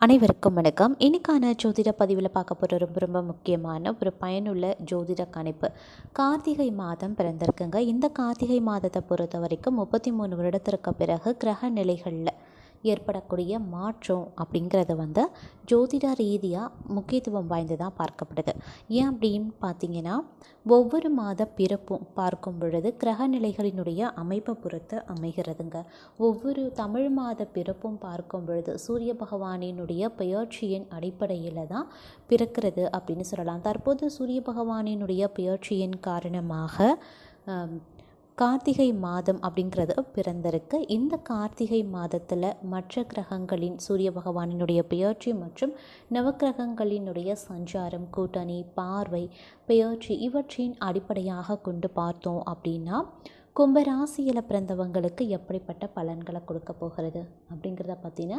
அனைவருக்கும் வணக்கம். இன்னைக்கான ஜோதிட பதிவில் பார்க்க போகிற ரொம்ப ரொம்ப முக்கியமான ஒரு பயனுள்ள ஜோதிட கணிப்பு. கார்த்திகை மாதம் பிறந்திருக்குங்க. இந்த கார்த்திகை மாதத்தை பொறுத்த வரைக்கும் முப்பத்தி மூணு வருடத்திற்கு பிறகு கிரக நிலைகளில் ஏற்படக்கூடிய மாற்றம் அப்படிங்கிறது வந்து ஜோதிட ரீதியாக முக்கியத்துவம் வாய்ந்ததாக பார்க்கப்படுது. ஏன் அப்படின்னு பார்த்தீங்கன்னா ஒவ்வொரு மாத பிறப்பும் பார்க்கும் பொழுது கிரக நிலைகளினுடைய அமைப்பை பொறுத்து அமைகிறதுங்க. ஒவ்வொரு தமிழ் மாத பிறப்பும் பார்க்கும் பொழுது சூரிய பகவானினுடைய பெயர்ச்சியின் அடிப்படையில் தான் பிறக்கிறது அப்படின்னு சொல்லலாம். தற்போது சூரிய பகவானினுடைய பெயர்ச்சியின் காரணமாக கார்த்திகை மாதம் அப்படிங்கிறது பிறந்திருக்கு. இந்த கார்த்திகை மாதத்தில் மற்ற கிரகங்களின் சூரிய பகவானினுடைய பெயர்ச்சி மற்றும் நவக்கிரகங்களினுடைய சஞ்சாரம் கூட்டணி பார்வை பெயர்ச்சி இவற்றின் அடிப்படையாக கொண்டு பார்த்தோம் அப்படின்னா கும்பராசியில் பிறந்தவங்களுக்கு எப்படிப்பட்ட பலன்களை கொடுக்க போகிறது அப்படிங்கிறத பற்றின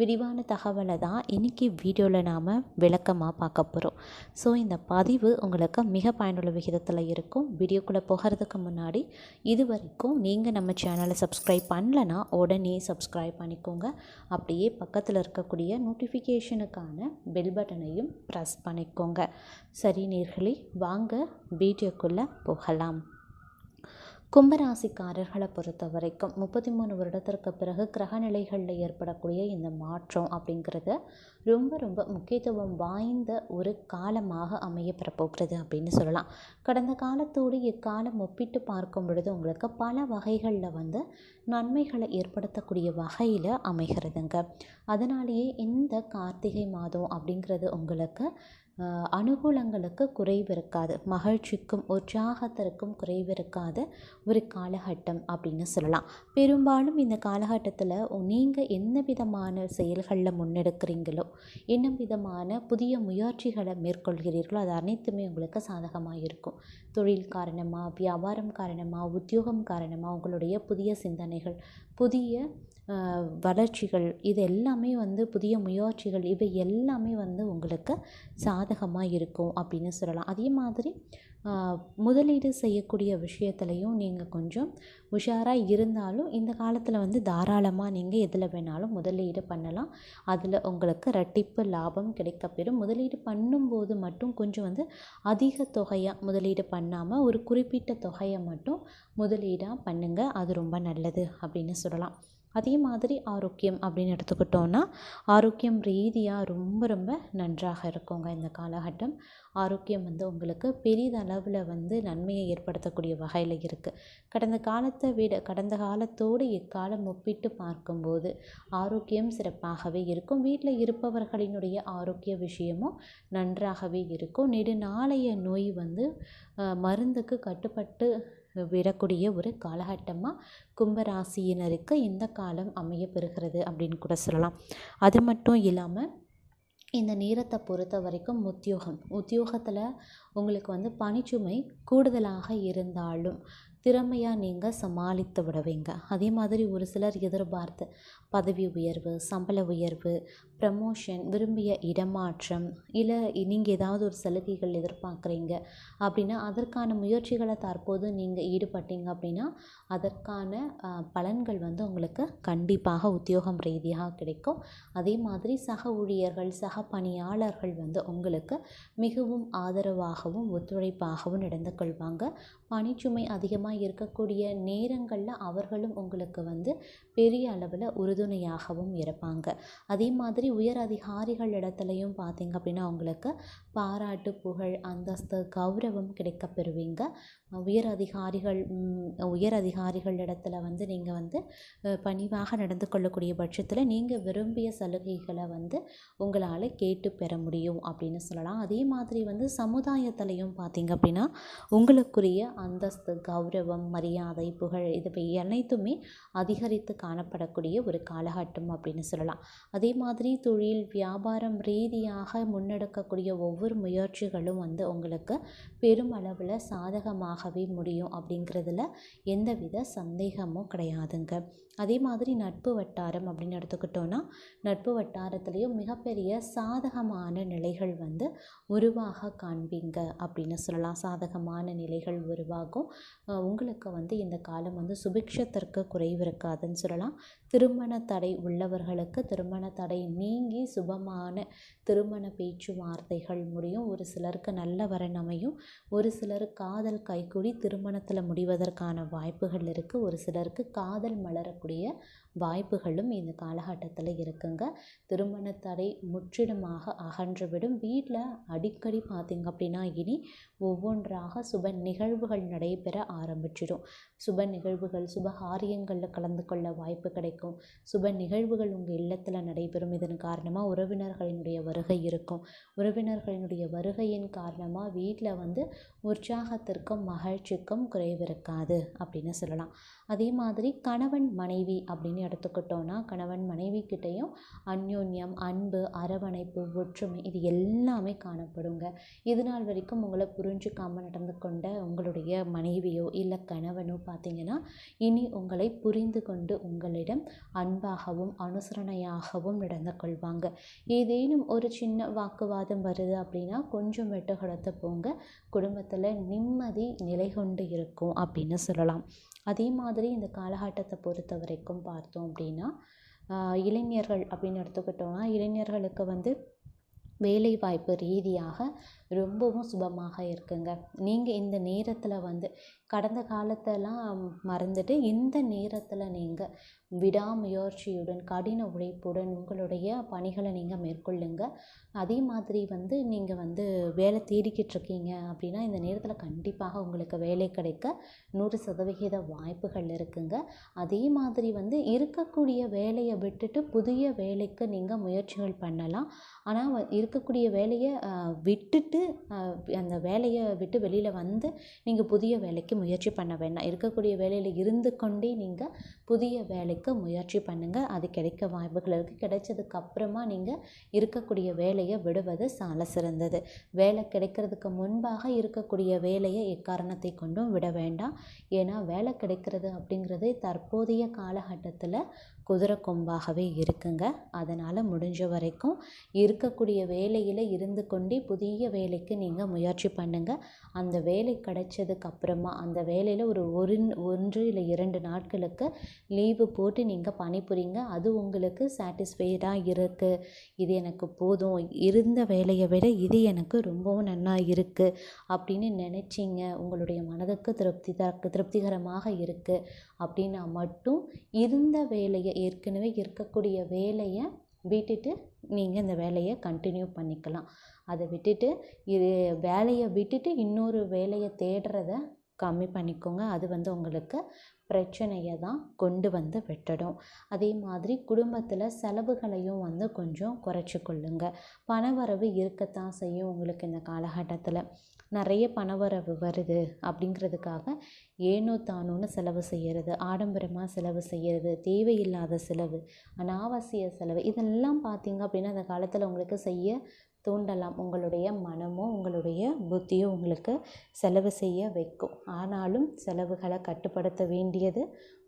விரிவான தகவலை தான் இன்றைக்கி வீடியோவில் நாம் விளக்கமாக பார்க்க போகிறோம் ஸோ இந்த பதிவு உங்களுக்கு மிக பயனுள்ள விகிதத்தில் இருக்கும். வீடியோக்குள்ளே போகிறதுக்கு முன்னாடி இது வரைக்கும் நீங்கள் நம்ம சேனலை சப்ஸ்கிரைப் பண்ணலனா உடனே சப்ஸ்கிரைப் பண்ணிக்கோங்க. அப்படியே பக்கத்தில் இருக்கக்கூடிய நோட்டிஃபிகேஷனுக்கான பெல் பட்டனையும் ப்ரெஸ் பண்ணிக்கோங்க. சரி நேர்களே வாங்க வீடியோக்குள்ளே போகலாம். கும்பராசிக்காரர்களை பொறுத்த வரைக்கும் முப்பத்தி மூணு வருடத்திற்கு பிறகு கிரகநிலைகளில் ஏற்படக்கூடிய இந்த மாற்றம் அப்படிங்கிறது ரொம்ப ரொம்ப முக்கியத்துவம் வாய்ந்த ஒரு காலமாக அமையப்பெறப்போகிறது அப்படின்னு சொல்லலாம். கடந்த காலத்தோடு இக்காலம் ஒப்பிட்டு பார்க்கும் பொழுது உங்களுக்கு பல வகைகளில் வந்து நன்மைகளை ஏற்படுத்தக்கூடிய வகையில் அமைகிறதுங்க. அதனாலேயே இந்த கார்த்திகை மாதம் அப்படிங்கிறது உங்களுக்கு அனுகூலங்களுக்கு குறைவு இருக்காது மகிழ்ச்சிக்கும் உற்சாகத்திற்கும் குறைவு இருக்காத ஒரு காலகட்டம் அப்படின்னு சொல்லலாம். பெரும்பாலும் இந்த காலகட்டத்தில் நீங்கள் என்ன விதமான செயல்களில் முன்னெடுக்கிறீங்களோ என்ன விதமான புதிய முயற்சிகளை மேற்கொள்கிறீர்களோ அது அனைத்துமே உங்களுக்கு சாதகமாக இருக்கும் தொழில் காரணமாக வியாபாரம் காரணமாக உத்தியோகம் காரணமாக உங்களுடைய புதிய சிந்தனைகள் புதிய வளர்ச்சிகள் இது எல்லாமே வந்து புதிய முயற்சிகள் இவை எல்லாமே வந்து உங்களுக்கு சாதகமாக இருக்கும் அப்படின்னு சொல்லலாம். அதே மாதிரி முதலீடு செய்யக்கூடிய விஷயத்துலையும் நீங்கள் கொஞ்சம் உஷாராக இருந்தாலும் இந்த காலத்தில் வந்து தாராளமாக நீங்கள் எதில் வேணாலும் முதலீடு பண்ணலாம். அதில் உங்களுக்கு ரெட்டிப்பு லாபம் கிடைக்கப்பெறும். முதலீடு பண்ணும்போது மட்டும் கொஞ்சம் வந்து அதிக தொகையாக முதலீடு பண்ணாமல் ஒரு குறிப்பிட்ட தொகையை மட்டும் முதலீடாக பண்ணுங்கள் அது ரொம்ப நல்லது அப்படின்னு சொல்லலாம். அதே மாதிரி ஆரோக்கியம் அப்படின்னு எடுத்துக்கிட்டோன்னா ஆரோக்கியம் ரீதியாக ரொம்ப ரொம்ப நன்றாக இருக்குங்க இந்த காலகட்டம். ஆரோக்கியம் வந்து உங்களுக்கு பெரிதளவில் வந்து நன்மையை ஏற்படுத்தக்கூடிய வகையில் இருக்குது கடந்த காலத்தை விட கடந்த காலத்தோடு இக்காலம் ஒப்பிட்டு பார்க்கும்போது ஆரோக்கியம் சிறப்பாகவே இருக்கும். வீட்டில் இருப்பவர்களினுடைய ஆரோக்கிய விஷயமும் நன்றாகவே இருக்கும். நெடுநாளைய நோய் வந்து மருந்துக்கு கட்டுப்பட்டு விடக்கூடிய ஒரு காலகட்டமாக கும்பராசியினருக்கு இந்த காலம் அமையப்பெறுகிறது அப்படின்னு கூட சொல்லலாம். அது மட்டும் இல்லாமல் இந்த நேரத்தை பொறுத்த வரைக்கும் உத்தியோகம். உத்தியோகத்தில் உங்களுக்கு வந்து பணிச்சுமை கூடுதலாக இருந்தாலும் திறமையாக நீங்கள் சமாளித்து விடுவீங்க. அதே மாதிரி ஒரு சிலர் எதிர்பார்த்து பதவி உயர்வு சம்பள உயர்வு ப்ரமோஷன் விரும்பிய இடமாற்றம் இல்லை நீங்கள் ஏதாவது ஒரு சலுகைகள் எதிர்பார்க்குறீங்க அப்படின்னா அதற்கான முயற்சிகளை தற்போது நீங்கள் ஈடுபட்டீங்க அப்படின்னா அதற்கான பலன்கள் வந்து உங்களுக்கு கண்டிப்பாக உத்தியோகம் ரீதியாக கிடைக்கும். அதே மாதிரி சக ஊழியர்கள் சக பணியாளர்கள் வந்து உங்களுக்கு மிகவும் ஆதரவாகவும் ஒத்துழைப்பாகவும் நடந்து கொள்வாங்க. பணிச்சுமை அதிகமாக இருக்கக்கூடிய நேரங்களில் அவர்களும் உங்களுக்கு வந்து பெரிய அளவில் உறுதுணையாகவும் இருப்பாங்க. அதே மாதிரி உயர் அதிகாரிகள் இடத்துலையும் பார்த்தீங்க அப்படின்னா உங்களுக்கு பாராட்டு புகழ் அந்தஸ்து கௌரவம் கிடைக்க பெறுவீங்க உயர் அதிகாரிகள் உயர் அதிகாரிகள் இடத்துல வந்து நீங்கள் வந்து பணிவாக நடந்து கொள்ளக்கூடிய பட்சத்தில் நீங்கள் விரும்பிய சலுகைகளை வந்து உங்களால் கேட்டு பெற முடியும் அப்படின்னு சொல்லலாம். அதே மாதிரி வந்து சமுதாயத்திலையும் பார்த்தீங்க அப்படின்னா உங்களுக்குரிய அந்தஸ்து கௌரவம் மரியாதை புகழ் இது அனைத்துமே அதிகரித்து காணப்படக்கூடிய ஒரு காலகட்டம் அப்படின்னு சொல்லலாம். அதே மாதிரி தொழில் வியாபாரம் ரீதியாக முன்னெடுக்கக்கூடிய ஒவ்வொரு முயற்சிகளும் வந்து உங்களுக்கு பெருமளவில் சாதகமாகவே முடியும் அப்படிங்கிறதுல எந்தவித சந்தேகமும் கிடையாதுங்க. அதே மாதிரி நட்பு வட்டாரம் அப்படின்னு எடுத்துக்கிட்டோன்னா நட்பு வட்டாரத்துலேயும் மிகப்பெரிய சாதகமான நிலைகள் வந்து உருவாக காண்பீங்க அப்படின்னு சொல்லலாம். சாதகமான நிலைகள் உருவாகும். அவங்களுக்கு உங்களுக்கு வந்து இந்த காலம் வந்து சுபிக்ஷத்திற்கு குறைவு இருக்காதுன்னு சொல்லலாம். திருமண தடை உள்ளவர்களுக்கு திருமண தடை நீங்கி சுபமான திருமண பேச்சுவார்த்தைகள் முடியும். ஒரு சிலருக்கு நல்ல வரன் அமையும். ஒரு சிலர் காதல் கைகூடி திருமணத்தில் முடிவதற்கான வாய்ப்புகள் இருக்குது ஒரு சிலருக்கு காதல் மலரக்கூடிய வாய்ப்புகளும் இந்த காலகட்டத்தில் இருக்குங்க. திருமண தடை முற்றிலுமாக அகன்றுவிடும். வீட்டில் அடிக்கடி பார்த்திங்க அப்படின்னா இனி ஒவ்வொன்றாக சுப நிகழ்வுகள் நடைபெற ஆரம்பிக்கும். ஆரம்பிச்சிடும். சுப நிகழ்வுகள் சுப காரியங்களில் கலந்து கொள்ள வாய்ப்பு கிடைக்கும். சுப நிகழ்வுகள் உங்கள் இல்லத்தில் நடைபெறும். இதன் காரணமாக உறவினர்களினுடைய வருகை இருக்கும். உறவினர்களினுடைய வருகையின் காரணமாக வீட்டில் வந்து உற்சாகத்திற்கும் மகிழ்ச்சிக்கும் குறைவு இருக்காது அப்படின்னு சொல்லலாம். அதே மாதிரி கணவன் மனைவி அப்படின்னு எடுத்துக்கிட்டோன்னா கணவன் மனைவி கிட்டேயும் அந்யோன்யம் அன்பு அரவணைப்பு ஒற்றுமை இது எல்லாமே காணப்படுங்க. இது நாள் வரைக்கும் உங்களை புரிஞ்சுக்காமல் நடந்து கொண்ட உங்களுடைய மனைவியோ இல்லை கணவனோ பார்த்தீங்கன்னா இனி உங்களை புரிந்து கொண்டு உங்களிடம் அன்பாகவும் அனுசரணையாகவும் நடந்து கொள்வாங்க. ஏதேனும் ஒரு சின்ன வாக்குவாதம் வருது அப்படின்னா கொஞ்சம் வெட்டு கொடுத்து போங்க. குடும்பத்தில் நிம்மதி நிலை கொண்டு இருக்கும் அப்படின்னு சொல்லலாம். அதே மாதிரி இந்த காலகட்டத்தை பொறுத்த வரைக்கும் பார்த்தோம் அப்படின்னா இளைஞர்கள் அப்படின்னு எடுத்துக்கிட்டோம்னா இளைஞர்களுக்கு வந்து வேலை வாய்ப்பு ரீதியாக ரொம்பவும் சுபமாக இருக்குங்க. நீங்கள் இந்த நேரத்தில் வந்து கடந்த காலத்தெல்லாம் மறந்துட்டு இந்த நேரத்தில் நீங்கள் விடாமுயற்சியுடன் கடின உழைப்புடன் உங்களுடைய பணிகளை நீங்கள் மேற்கொள்ளுங்க. அதே மாதிரி வந்து நீங்கள் வந்து வேலை தேடிக்கிட்டு இருக்கீங்க அப்படின்னா இந்த நேரத்தில் கண்டிப்பாக உங்களுக்கு வேலை கிடைக்க நூறு சதவிகித வாய்ப்புகள் இருக்குங்க. அதே மாதிரி வந்து இருக்கக்கூடிய வேலையை விட்டுட்டு புதிய வேலைக்கு நீங்கள் முயற்சிகள் பண்ணலாம். ஆனால் இருக்கக்கூடிய வேலையை விட்டுட்டு அந்த வேலையை விட்டு வெளியில் வந்து நீங்கள் புதிய வேலைக்கு முயற்சி பண்ண வேண்டாம். இருக்கக்கூடிய வேலையில் இருந்து கொண்டே நீங்கள் புதிய வேலைக்கு முயற்சி பண்ணுங்கள் அது கிடைக்க வாய்ப்புகள் இருக்குது கிடைச்சதுக்கு அப்புறமா நீங்கள் இருக்கக்கூடிய வேலையை விடுவது சால சிறந்தது. வேலை கிடைக்கிறதுக்கு முன்பாக இருக்கக்கூடிய வேலையை எக்காரணத்தை கொண்டும் விட வேண்டாம். ஏன்னா வேலை கிடைக்கிறது அப்படிங்கிறது தற்போதைய காலகட்டத்தில் குதிரை கொம்பாகவே இருக்குங்க. அதனால் முடிஞ்ச வரைக்கும் இருக்கக்கூடிய வேலையில் இருந்து கொண்டே புதிய வேலைக்கு நீங்கள் முயற்சி பண்ணுங்கள் அந்த வேலை கிடைச்சதுக்கு அப்புறமா அந்த வேலையில் ஒரு ஒரு ஒன்று இல்லை இரண்டு நாட்களுக்கு லீவு போட்டு நீங்கள் பணிபுரிங்க. அது உங்களுக்கு சாட்டிஸ்ஃபைடாக இருக்குது இது எனக்கு போதும். இருந்த வேலையை விட இது எனக்கு ரொம்பவும் நன்னாக இருக்குது அப்படின்னு நினச்சிங்க. உங்களுடைய மனதுக்கு திருப்தி திருப்திகரமாக இருக்குது அப்படின்னா மட்டும் இருந்த வேலையை ஏற்கனவே இருக்கக்கூடிய வேலையை விட்டுட்டு நீங்கள் இந்த வேலையை கண்டினியூ பண்ணிக்கலாம். அதை விட்டுட்டு இது வேலையை விட்டுட்டு இன்னொரு வேலையை தேடுறத கம்மி பண்ணிக்கோங்க. அது வந்து உங்களுக்கு பிரச்சனையை தான் கொண்டு வந்து விட்டுடும். அதே மாதிரி குடும்பத்தில் செலவுகளையும் வந்து கொஞ்சம் குறைச்சி கொள்ளுங்க. பணவரவு இருக்கத்தான் செய்யும் உங்களுக்கு இந்த காலகட்டத்தில். நிறைய பணவரவு வருது அப்படிங்கிறதுக்காக ஏனோ தானோன்னு செலவு செய்கிறது ஆடம்பரமாக செலவு செய்கிறது தேவையில்லாத செலவு அனாவசிய செலவு இதெல்லாம் பார்த்தீங்க அப்படின்னா அந்த காலத்தில் உங்களுக்கு செய்ய தூண்டலாம். உங்களுடைய மனமும் உங்களுடைய புத்தியும் உங்களுக்கு செலவு செய்ய வைக்கும். ஆனாலும் செலவுகளை கட்டுப்படுத்த வேண்டியது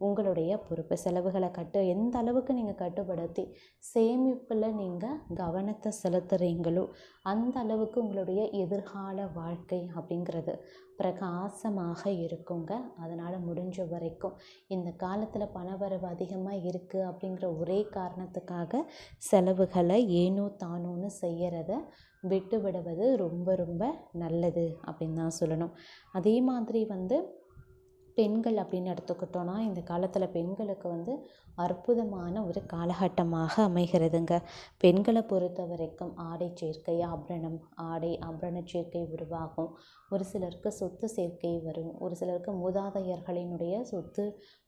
உங்களுடைய பொறுப்பு. செலவுகளை கட்டு எந்த அளவுக்கு நீங்கள் கட்டுப்படுத்தி சேமிப்பில் நீங்கள் கவனத்தை செலுத்துகிறீங்களோ அந்த அளவுக்கு உங்களுடைய எதிர்கால வாழ்க்கை அப்படிங்கிறது பிரகாசமாக இருக்குங்க. அதனால் முடிஞ்ச வரைக்கும் இந்த காலத்தில் பணவரவு அதிகமாக இருக்குது அப்படிங்கிற ஒரே காரணத்துக்காக செலவுகளை ஏனோ தானோன்னு செய்கிறத விட்டு விடுவது ரொம்ப ரொம்ப நல்லது அப்படின்னு தான் சொல்லணும். அதே மாதிரி வந்து பெண்கள் அப்படின்னு எடுத்துக்கிட்டோன்னா இந்த காலத்தில் பெண்களுக்கு வந்து அற்புதமான ஒரு காலகட்டமாக அமைகிறதுங்க. பெண்களை பொறுத்த வரைக்கும் ஆடை சேர்க்கை ஆபரணம் ஆடை ஆபரண சேர்க்கை உருவாகும். ஒரு சிலருக்கு சொத்து சேர்க்கை வரும். ஒரு சிலருக்கு மூதாதையர்களினுடைய சொத்து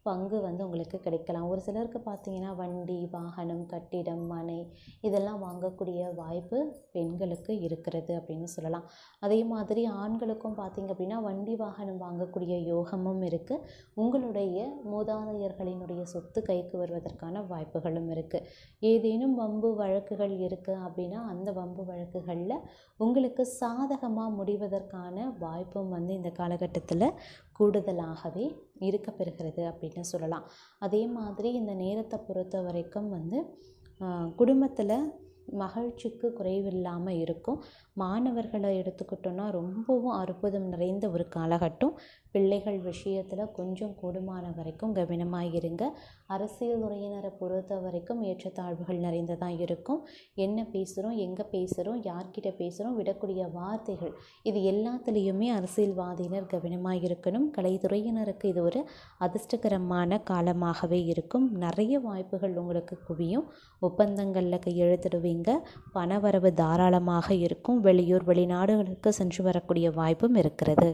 பங்கு வந்து உங்களுக்கு கிடைக்கலாம். ஒரு சிலருக்கு பார்த்தீங்கன்னா வண்டி வாகனம் கட்டிடம் மனை இதெல்லாம் வாங்கக்கூடிய வாய்ப்பு பெண்களுக்கு இருக்கிறது அப்படின்னு சொல்லலாம். அதே மாதிரி ஆண்களுக்கும் பார்த்தீங்க அப்படின்னா வண்டி வாகனம் வாங்கக்கூடிய யோகமும் இருக்குது உங்களுடைய மூதாதையர்களினுடைய சொத்து கைக்கு வருவதற்கான வாய்ப்புகளும் இருக்குது ஏதேனும் வம்பு வழக்குகள் இருக்குது அப்படின்னா அந்த வம்பு வழக்குகளில் உங்களுக்கு சாதகமாக முடிவதற்கான வாய்ப்பும் வந்து இந்த காலகட்டத்தில் கூடுதலாகவே இருக்கப்பெறுகிறது அப்படின்னு சொல்லலாம். அதே மாதிரி இந்த நேரத்தை பொறுத்த வரைக்கும் வந்து குடும்பத்தில் மகிழ்ச்சிக்கு குறைவில்லாமல் இருக்கும். மாணவர்களை எடுத்துக்கிட்டோன்னா ரொம்பவும் அற்புதம் நிறைந்த ஒரு காலகட்டம். பிள்ளைகள் விஷயத்தில் கொஞ்சம் கூடுமான வரைக்கும் கவனமாக இருங்க. அரசியல் துறையினரை பொறுத்த வரைக்கும் ஏற்றத்தாழ்வுகள் நிறைந்ததாக இருக்கும். என்ன பேசுகிறோம் எங்கே பேசுகிறோம் யார்கிட்ட பேசுகிறோம் விடக்கூடிய வார்த்தைகள் இது எல்லாத்துலேயுமே அரசியல்வாதியினர் கவனமாக இருக்கணும். கலைத்துறையினருக்கு இது ஒரு அதிர்ஷ்டகரமான காலமாகவே இருக்கும். நிறைய வாய்ப்புகள் உங்களுக்கு குவியும். ஒப்பந்தங்களில் கையெழுத்திடுவீங்க. பணவரவு தாராளமாக இருக்கும். வெளியூர் வெளிநாடுகளுக்கு சென்று வரக்கூடிய வாய்ப்பும் இருக்கிறது.